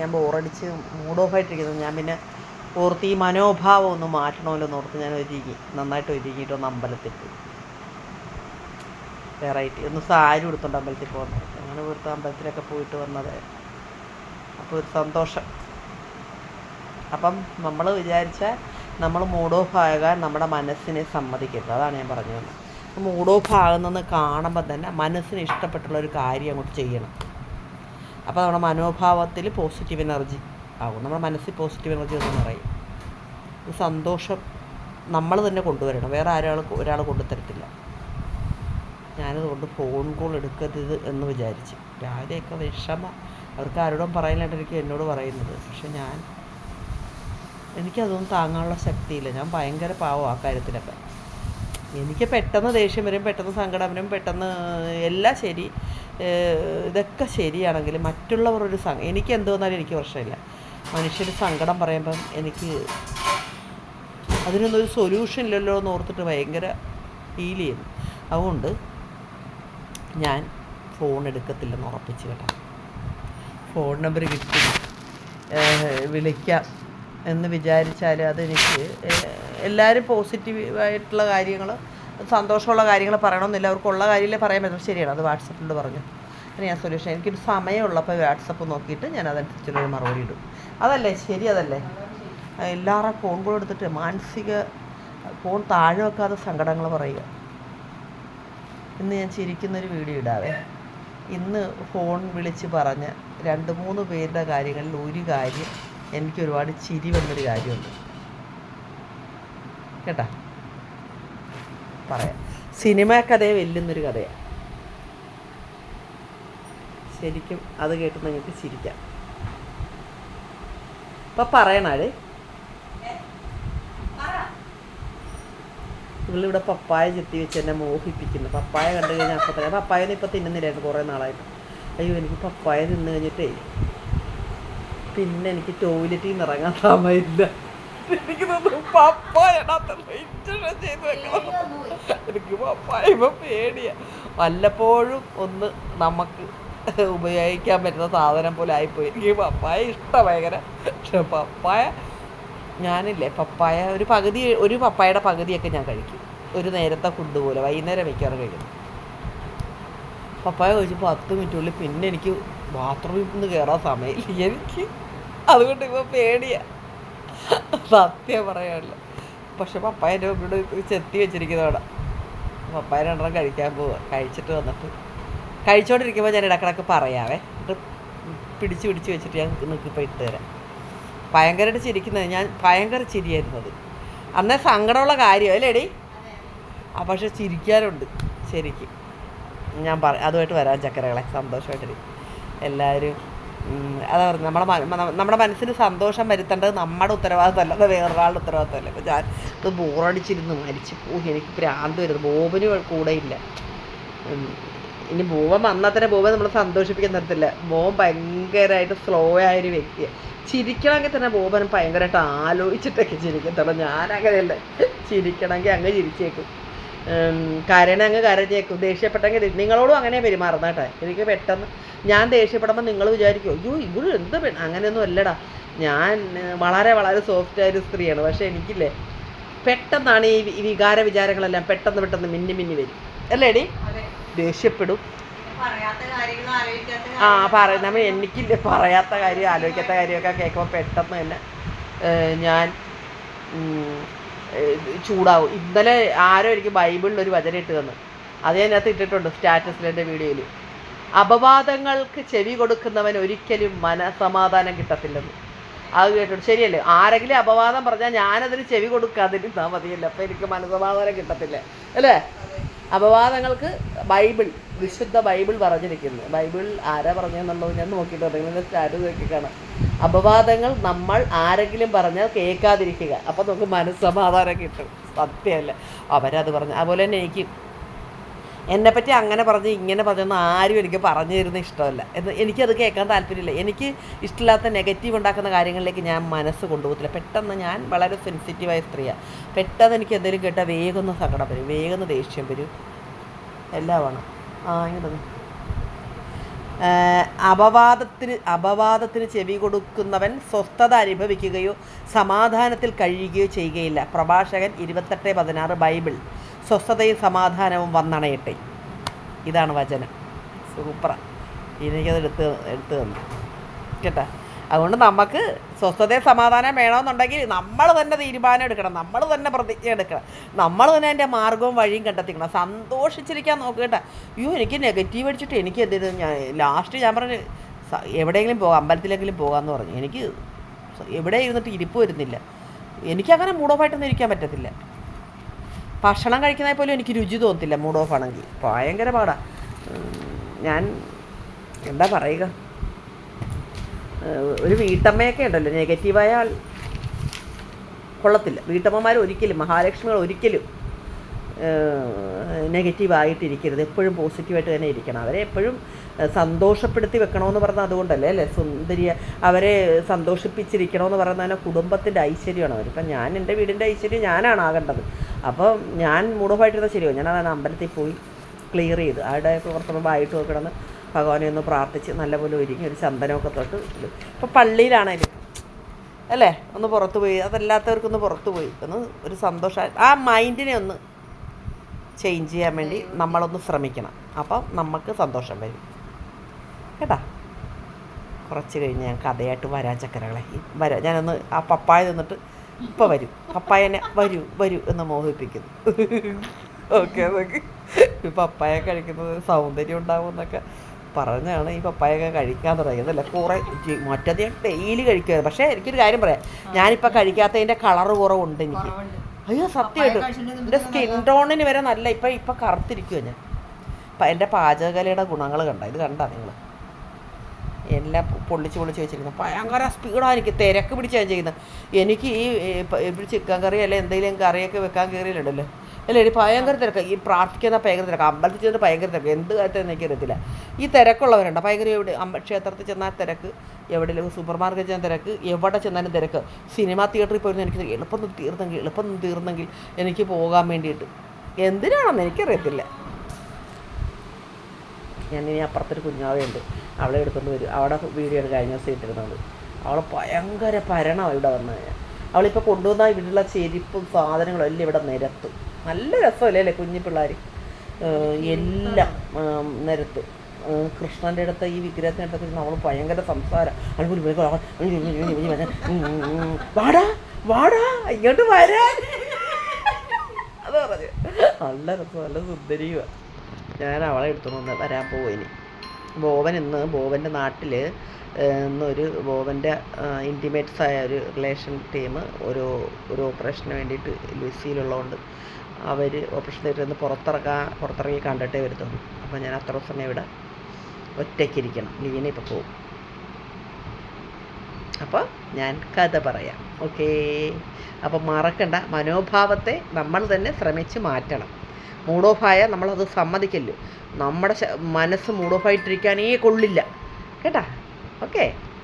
ഞാൻ ബോറടിച്ച് mood off ആയിട്ടിരിക്കുന്നത് ഞാൻ പിന്നെ ഓർത്ത് ഈ മനോഭാവം ഒന്ന് മാറ്റണമല്ലോ എന്ന് ഓർത്ത് ഞാൻ ഒരുങ്ങി നന്നായിട്ട് ഒരുങ്ങിയിട്ട് ഒന്ന് അമ്പലത്തിൽ പോയി. വെറൈറ്റി ഒന്ന് സാരി ഉടുത്തോണ്ട് അമ്പലത്തിൽ പോകുന്നത് അങ്ങനെ പുറത്ത് അമ്പലത്തിലൊക്കെ പോയിട്ട് വന്നത് അപ്പോൾ ഒരു സന്തോഷം. അപ്പം നമ്മൾ വിചാരിച്ച നമ്മൾ മൂഡ് ഓഫ് ആകാൻ നമ്മുടെ മനസ്സിനെ സമ്മതിക്കരുത്. അതാണ് ഞാൻ പറഞ്ഞു മൂഡ് ഓഫ് ആകുന്നെന്ന് കാണുമ്പോൾ തന്നെ മനസ്സിന് ഇഷ്ടപ്പെട്ടുള്ള ഒരു കാര്യം അങ്ങോട്ട് ചെയ്യണം. അപ്പോൾ നമ്മുടെ മനോഭാവത്തിൽ പോസിറ്റീവ് എനർജി ആകും. നമ്മുടെ മനസ്സിൽ പോസിറ്റീവ് എനർജി എന്ന് പറയും. സന്തോഷം നമ്മൾ തന്നെ കൊണ്ടുവരണം. വേറെ ആരാൾ ഒരാൾ കൊണ്ടുതരത്തില്ല ഞാനതുകൊണ്ട് ഫോൺ കോൾ എടുക്കരുത് എന്ന് വിചാരിച്ചു. രാവിലെയൊക്കെ വിഷമ. അവർക്ക് ആരോടും പറയാനായിട്ടായിരിക്കും എന്നോട് പറയുന്നത്. പക്ഷെ ഞാൻ എനിക്കതൊന്നും താങ്ങാനുള്ള ശക്തിയില്ല. ഞാൻ ഭയങ്കര പാവം ആ കാര്യത്തിലൊക്കെ എനിക്ക് പെട്ടെന്ന് ദേഷ്യം വരും പെട്ടെന്ന് സങ്കടം വരും പെട്ടെന്ന് എല്ലാം ശരി. ഇതൊക്കെ ശരിയാണെങ്കിൽ മറ്റുള്ളവർ ഒരു സങ്ക എനിക്ക് എന്തോന്നാലും എനിക്ക് പ്രശ്നമില്ല. മനുഷ്യർ സങ്കടം പറയുമ്പം എനിക്ക് അതിനൊന്നും ഒരു സൊല്യൂഷൻ ഇല്ലല്ലോ എന്ന് ഓർത്തിട്ട് ഭയങ്കര ഫീൽ ചെയ്യുന്നു. അതുകൊണ്ട് ഞാൻ ഫോൺ എടുക്കത്തില്ലെന്ന് ഉറപ്പിച്ച് കേട്ടോ. ഫോൺ നമ്പർ കിട്ടി. വിളിക്കാം എന്ന് വിചാരിച്ചാൽ അതെനിക്ക് എല്ലാവരും പോസിറ്റീവായിട്ടുള്ള കാര്യങ്ങൾ സന്തോഷമുള്ള കാര്യങ്ങൾ പറയണമെന്നില്ല. അവർക്കുള്ള കാര്യമല്ലേ പറയാൻ പറ്റും ശരിയാണ്. അത് വാട്സപ്പിൽ പറഞ്ഞു. അങ്ങനെ ഞാൻ സൊല്യൂഷൻ എനിക്കൊരു സമയമുള്ളപ്പോൾ വാട്സപ്പ് നോക്കിയിട്ട് ഞാൻ അതനുസരിച്ചുള്ളൊരു മറുപടി ഇടും. അതല്ലേ? ശരി അതല്ലേ? എല്ലാവരുടെ ഫോൺ കോൾ എടുത്തിട്ട് മാനസിക ഫോൺ താഴെ വെക്കാതെ സങ്കടങ്ങൾ പറയുക. ഇന്ന് ഞാൻ ചിരിക്കുന്നൊരു വീഡിയോ ഇടാവേ. ഇന്ന് ഫോൺ വിളിച്ച് പറഞ്ഞ രണ്ട് മൂന്ന് പേരുടെ കാര്യങ്ങളിൽ ഒരു കാര്യം എനിക്ക് ഒരുപാട് ചിരി വന്നൊരു കാര്യമുണ്ട്. കേട്ടാ? പറയാം. സിനിമ കഥയെ വെല്ലുന്നൊരു കഥയാണ്. ശരിക്കും അത് കേട്ട് നിങ്ങൾക്ക് ചിരിക്കാം. ഇപ്പം പറയണേ ഇവളിവിടെ പപ്പായ ചെത്തി വെച്ച് എന്നെ മോഹിപ്പിക്കുന്നു. പപ്പായ കണ്ടു കഴിഞ്ഞാൽ അപ്പം തന്നെ പപ്പായൊന്നും ഇപ്പം തിന്നുന്നില്ലായിരുന്നു കുറേ നാളായിട്ട്. അയ്യോ എനിക്ക് പപ്പായ തിന്നു കഴിഞ്ഞിട്ടേ പിന്നെ എനിക്ക് ടോയ്ലറ്റിൽ നിന്ന് ഇറങ്ങാൻ സമയമില്ല. എനിക്ക് എനിക്ക് പേടിയാ. വല്ലപ്പോഴും ഒന്ന് നമുക്ക് ഉപയോഗിക്കാൻ പറ്റുന്ന സാധനം പോലെ ആയിപ്പോയി. എനിക്ക് പപ്പായ ഇഷ്ടം ഭയങ്കര. പക്ഷെ പപ്പായ ഞാനില്ലേ പപ്പായ ഒരു പകുതി ഒരു പപ്പായയുടെ പകുതിയൊക്കെ ഞാൻ കഴിക്കും. ഒരു നേരത്തെ ഫുഡ് പോലെ വൈകുന്നേരം വയ്ക്കാറ് കഴിക്കുന്നു പപ്പായ കഴിച്ച് പത്ത് മിനിറ്റുള്ളിൽ പിന്നെ എനിക്ക് ബാത്റൂമിൽ നിന്ന് കയറാൻ സമയമില്ല. എനിക്ക് അതുകൊണ്ട് ഇപ്പോൾ പേടിയാ. സത്യം പറയാനുള്ളു പക്ഷെ പപ്പായന്റെ ഇവിടെ ചെത്തി വെച്ചിരിക്കുന്നവിടെ പപ്പായ രണ്ടെണ്ണം കഴിക്കാൻ പോവുക കഴിച്ചിട്ട് വന്നിട്ട് കഴിച്ചോണ്ടിരിക്കുമ്പോൾ ഞാൻ ഇടക്കിടക്ക് പറയാവേ. എന്നിട്ട് പിടിച്ച് പിടിച്ച് വെച്ചിട്ട് ഞാൻ നിൽക്കിപ്പോൾ ഇട്ട് തരാം. ഭയങ്കരമായിട്ട് ചിരിക്കുന്നത്. ഞാൻ ഭയങ്കര ചിരിയായിരുന്നത് അന്നേ സങ്കടമുള്ള കാര്യം അല്ലേടി? ആ പക്ഷെ ചിരിക്കാനുണ്ട് ശരിക്കും. ഞാൻ പറ അതുമായിട്ട് വരാം ചക്കരകളെ. സന്തോഷമായിട്ടിരിക്കും എല്ലാവരും അതാ പറഞ്ഞത് നമ്മുടെ നമ്മുടെ മനസ്സിന് സന്തോഷം വരുത്തേണ്ടത് നമ്മുടെ ഉത്തരവാദിത്തമല്ല അത് വേറൊരാളുടെ ഉത്തരവാദിത്തമല്ല ഇപ്പം ഞാൻ ഇത് ബോറടിച്ചിരുന്നു മരിച്ചു പോയി എനിക്ക് ഭ്രാന്ത് വരുന്നു. ബോബന് കൂടെ ഇല്ല. ഇനി ബോബൻ വന്നാൽ തന്നെ ബോബൻ നമ്മളെ സന്തോഷിപ്പിക്കാൻ തരത്തില്ല. ബോബൻ ഭയങ്കരമായിട്ട് സ്ലോ ആയൊരു വ്യക്തിയാണ് ചിരിക്കണമെങ്കിൽ തന്നെ ബോബൻ ഭയങ്കരമായിട്ട് ആലോചിച്ചിട്ടൊക്കെ ചിരിക്കത്തുള്ളൂ. ഞാനങ്ങനെയല്ല. ചിരിക്കണമെങ്കിൽ അങ്ങ് ചിരിച്ചേക്കും. ഉം, കരയണ അങ്ങ് കരഞ്ഞേക്കും. ദേഷ്യപ്പെട്ടെങ്കിൽ നിങ്ങളോടും അങ്ങനെ പെരുമാറുന്ന കേട്ടോ. എനിക്ക് പെട്ടെന്ന് ഞാൻ ദേഷ്യപ്പെടുമ്പോൾ നിങ്ങൾ വിചാരിക്കും അയ്യോ ഇവൾ എന്ത് പെ അങ്ങനെയൊന്നും അല്ലടാ. ഞാൻ വളരെ വളരെ സോഫ്റ്റ് ആയൊരു സ്ത്രീയാണ്. പക്ഷേ എനിക്കില്ലേ പെട്ടെന്നാണ് ഈ വികാര വിചാരങ്ങളെല്ലാം പെട്ടെന്ന് പെട്ടെന്ന് മിന്നി മിന്നി വരും. അല്ലേടി? ദേഷ്യപ്പെടും. ആ പറയുന്ന എനിക്കില്ല പറയാത്ത കാര്യം ആലോചിക്കാത്ത കാര്യമൊക്കെ കേൾക്കുമ്പോൾ പെട്ടെന്ന് തന്നെ ഞാൻ ചൂടാവും. ഇന്നലെ ആരോ എനിക്ക് ബൈബിളിൽ ഒരു വചനം ഇട്ട് തന്നു. അത് ഞാൻ അതിനകത്ത് ഇട്ടിട്ടുണ്ട് സ്റ്റാറ്റസിൽ എന്റെ വീഡിയോയിൽ. അപവാദങ്ങൾക്ക് ചെവി കൊടുക്കുന്നവൻ ഒരിക്കലും മനസമാധാനം കിട്ടത്തില്ലെന്ന്. അത് കേട്ടോ ശരിയല്ലേ? ആരെങ്കിലും അപവാദം പറഞ്ഞാൽ ഞാനതിന് ചെവി കൊടുക്കാതിരുന്നാൽ മതിയല്ലോ. അപ്പം എനിക്ക് മനസമാധാനം കിട്ടത്തില്ല. അല്ലേ? അപവാദങ്ങൾക്ക് ബൈബിൾ വിശുദ്ധ ബൈബിൾ പറഞ്ഞിരിക്കുന്നു. ബൈബിൾ ആരാ പറഞ്ഞെന്നുള്ളത് ഞാൻ നോക്കിയിട്ട് നിങ്ങളുടെ സ്റ്റാറ്റസ് നോക്കി അപവാദങ്ങൾ നമ്മൾ ആരെങ്കിലും പറഞ്ഞാൽ കേൾക്കാതിരിക്കുക. അപ്പോൾ നമുക്ക് മനസ്സമാധാനം കിട്ടും. സത്യമല്ല? അവരത് പറഞ്ഞു അതുപോലെ തന്നെ എനിക്ക് എന്നെപ്പറ്റി അങ്ങനെ പറഞ്ഞ് ഇങ്ങനെ പറഞ്ഞൊന്നും ആരും എനിക്ക് പറഞ്ഞു തരുന്ന ഇഷ്ടമല്ല. എന്ന് എനിക്കത് കേൾക്കാൻ താല്പര്യമില്ല. എനിക്ക് ഇഷ്ടമില്ലാത്ത നെഗറ്റീവ് ഉണ്ടാക്കുന്ന കാര്യങ്ങളിലേക്ക് ഞാൻ മനസ്സ് കൊണ്ടുപോകത്തില്ല. പെട്ടെന്ന് ഞാൻ വളരെ സെൻസിറ്റീവായ സ്ത്രീയാണ് പെട്ടെന്ന് എനിക്ക് എന്തെങ്കിലും കേട്ടാൽ വേഗം സങ്കടം വരും. വേഗം ദേഷ്യം വരും. എല്ലാം വേണം. ആ ഇങ്ങനെ അപവാദത്തിന് അപവാദത്തിന് ചെവി കൊടുക്കുന്നവൻ സ്വസ്ഥത അനുഭവിക്കുകയോ സമാധാനത്തിൽ കഴിയുകയോ ചെയ്യുകയില്ല. പ്രഭാഷകൻ ഇരുപത്തെട്ട് പതിനാറ് ബൈബിൾ. സ്വസ്ഥതയും സമാധാനവും വന്നണയട്ടെ. ഇതാണ് വചനം. സൂപ്പറാണ് എനിക്കത് എടുത്ത് എടുത്തു തന്നു. കേട്ടാ? അതുകൊണ്ട് നമുക്ക് സ്വസ്ഥതയും സമാധാനം വേണമെന്നുണ്ടെങ്കിൽ നമ്മൾ തന്നെ തീരുമാനം എടുക്കണം. നമ്മൾ തന്നെ പ്രതിജ്ഞ എടുക്കണം. നമ്മൾ തന്നെ അതിന്റെ മാർഗവും വഴിയും കണ്ടെത്തിക്കണം. സന്തോഷിച്ചിരിക്കാൻ നോക്കുക കേട്ടോ. അയ്യോ എനിക്ക് നെഗറ്റീവ് അടിച്ചിട്ട് എനിക്ക് എന്ത് ഞാൻ ലാസ്റ്റ് ഞാൻ പറഞ്ഞു എവിടെയെങ്കിലും പോകാം. അമ്പലത്തിലെങ്കിലും പോകാമെന്ന് പറഞ്ഞു. എനിക്ക് എവിടെ ഇരുന്നിട്ട് ഇരിപ്പ് വരുന്നില്ല. എനിക്കങ്ങനെ ആയിട്ടൊന്നും ഇരിക്കാൻ പറ്റത്തില്ല. ഭക്ഷണം കഴിക്കുന്നതിൽ പോലും എനിക്ക് രുചി തോന്നത്തില്ല മൂഡ് ഓഫ് ആണെങ്കിൽ. ഭയങ്കര പാടാ. ഞാൻ എന്താ പറയുക? ഒരു വീട്ടമ്മയൊക്കെ ഉണ്ടല്ലോ. നെഗറ്റീവായ ആൾ കൊള്ളത്തില്ല. വീട്ടമ്മമാർ ഒരിക്കലും മഹാലക്ഷ്മികൾ ഒരിക്കലും നെഗറ്റീവ് ആയിട്ടിരിക്കരുത് എപ്പോഴും പോസിറ്റീവായിട്ട് തന്നെ ഇരിക്കണം. അവരെ എപ്പോഴും സന്തോഷപ്പെടുത്തി വെക്കണമെന്ന് പറഞ്ഞാൽ അതുകൊണ്ടല്ലേ അല്ലേ? സുന്ദരിയ അവരെ സന്തോഷിപ്പിച്ചിരിക്കണമെന്ന് പറയുന്നത് തന്നെ കുടുംബത്തിന്റെ ഐശ്വര്യമാണ് അവർ. ഇപ്പം ഞാൻ എന്റെ വീടിന്റെ ഐശ്വര്യം ഞാനാണ് ആകേണ്ടത്. അപ്പം ഞാൻ മൂടോഫായിട്ടിരുന്നാൽ ശരിയോ? ഞാൻ അതാണ് അമ്പലത്തിൽ പോയി ക്ലിയർ ചെയ്ത് അവിടെ പുറത്തുമ്പോൾ ആയിട്ട് കിടന്ന് ഭഗവാനെ ഒന്ന് പ്രാർത്ഥിച്ച് നല്ലപോലെ ഒരുങ്ങി ഒരു ചന്ദനമൊക്കെ തൊട്ട് ഇപ്പോൾ പള്ളിയിലാണേലും അല്ലേ? ഒന്ന് പുറത്തു പോയി. അതല്ലാത്തവർക്കൊന്ന് പുറത്തു പോയി. ഒന്ന് ഒരു സന്തോഷം ആ മൈൻഡിനെ ഒന്ന് ചേഞ്ച് ചെയ്യാൻ വേണ്ടി നമ്മളൊന്ന് ശ്രമിക്കണം. അപ്പം നമുക്ക് സന്തോഷം വരും. കേട്ടാ? കുറച്ച് കഴിഞ്ഞ് ഞാൻ കഥയായിട്ട് വരാ ചക്കരകളെ. വരാം ഞാനൊന്ന് ആ പപ്പായ തന്നിട്ട് ഇപ്പം വരും. പപ്പായനെ വരൂ വരൂ എന്ന് മോഹിപ്പിക്കുന്നു. ഓക്കെ അതൊക്കെ പപ്പായ കഴിക്കുന്നത് സൗന്ദര്യം ഉണ്ടാവും എന്നൊക്കെ പറഞ്ഞാണ് ഈ പപ്പായൊക്കെ കഴിക്കാൻ തുടങ്ങിയത് അല്ലേ കുറേ മറ്റത് ഞാൻ ഡെയിലി കഴിക്കുമായിരുന്നു പക്ഷേ എനിക്കൊരു കാര്യം പറയാം. ഞാനിപ്പോൾ കഴിക്കാത്തതിന്റെ കളറ് കുറവുണ്ട് എനിക്ക്. അയ്യോ സത്യമായിട്ടും എന്റെ സ്കിൻ ടോണിന് വരെ നല്ല ഇപ്പം ഇപ്പം കറുത്തിരിക്കുമോ ഞാൻ. എന്റെ പാചകകലയുടെ ഗുണങ്ങൾ കണ്ട? ഇത് കണ്ട നിങ്ങൾ എല്ലാം പൊള്ളിച്ച് പൊള്ളിച്ച് വെച്ചിരിക്കുന്നത് ഭയങ്കര സ്പീഡാണ് എനിക്ക് തിരക്ക് പിടിച്ചാണ് ചെയ്യുന്നത്. എനിക്ക് ഈ ചിക്കൻ കറി അല്ലെ എന്തെങ്കിലും കറിയൊക്കെ വെക്കാൻ കയറിയില്ലല്ലോ. അല്ലേ ഭയങ്കര തിരക്ക്. ഈ പ്രാർത്ഥിക്കുന്ന ഭയങ്കര തിരക്ക്. അമ്പലത്തിൽ ചെന്ന് ഭയങ്കര തിരക്ക്. എന്ത് കാര്യത്തിൽ എനിക്ക് അറിയത്തില്ല. ഈ തിരക്കുള്ളവരുണ്ട്. ഭയങ്കര എവിടെ അമ്പ ക്ഷേത്രത്തിൽ ചെന്നാൽ തിരക്ക്. എവിടെയെങ്കിലും സൂപ്പർ മാർക്കറ്റ് ചെന്ന തിരക്ക്. എവിടെ ചെന്നാലും തിരക്ക്. സിനിമാ തിയേറ്ററിൽ പോയിരുന്നു എനിക്ക് എളുപ്പം തീർന്നെങ്കിൽ എളുപ്പം തീർന്നെങ്കിൽ എനിക്ക് പോകാൻ വേണ്ടിയിട്ട്. എന്തിനാണെന്ന് എനിക്കറിയത്തില്ല. ഞാൻ ഇനി അപ്പുറത്തൊരു കുഞ്ഞാവയുണ്ട്. അവളെ എടുത്തുകൊണ്ട് വരും. അവിടെ വീഡിയോ കഴിഞ്ഞ ദിവസം ഇട്ടിരുന്നത്. അവൾ ഭയങ്കര ഭരണമാണ് ഇവിടെ വന്നു. കഴിഞ്ഞാൽ അവളിപ്പോൾ കൊണ്ടുവന്ന ഇവിടെയുള്ള ചെരിപ്പും സാധനങ്ങളും എല്ലാം ഇവിടെ നിരത്തും. നല്ല രസമല്ലേ അല്ലേ കുഞ്ഞു പിള്ളേർ എല്ലാം നിരത്ത് കൃഷ്ണന്റെ അടുത്ത് ഈ വിഗ്രഹത്തിന്റെ അടുത്ത് നമ്മൾ ഭയങ്കര സംസാരം വാടാ വാടാ ഇങ്ങോട്ട് വരാ അതാ പറഞ്ഞു നല്ല രസം നല്ല സുന്ദരിയുമാണ് ഞാൻ അവളെ എടുത്തുകൊണ്ട് വരാൻ പോയിനി ബോവൻ ഇന്ന് ബോവന്റെ നാട്ടിൽ ഇന്നൊരു ബോബന്റെ ഇന്റിമേറ്റ്സായ ഒരു റിലേഷൻ ടീം ഒരു ഒരു ഓപ്പറേഷന് വേണ്ടിയിട്ട് ലുസിയിലുള്ളതുകൊണ്ട് അവർ ഓപ്പറേഷൻ തിയേറ്ററിൽ നിന്ന് പുറത്തിറക്കാൻ പുറത്തിറങ്ങി കണ്ടിട്ടേ വരുത്തുള്ളൂ അപ്പോൾ ഞാൻ അത്ര സമയം ഇവിടെ ഒറ്റയ്ക്കിരിക്കണം. ലീന ഇപ്പോൾ പോവും. അപ്പോൾ ഞാൻ കഥ പറയാം. ഓക്കേ. അപ്പോൾ മറക്കണ്ട. മനോഭാവത്തെ നമ്മൾ തന്നെ ശ്രമിച്ച് മാറ്റണം. മൂഡ് ഓഫ് ആയാൽ നമ്മളത് സമ്മതിക്കല്ലോ. നമ്മുടെ മനസ്സ് മൂഡ് ഓഫ് ആയിട്ടിരിക്കാനേ കൊള്ളില്ല. കേട്ടാ? ഓക്കെ.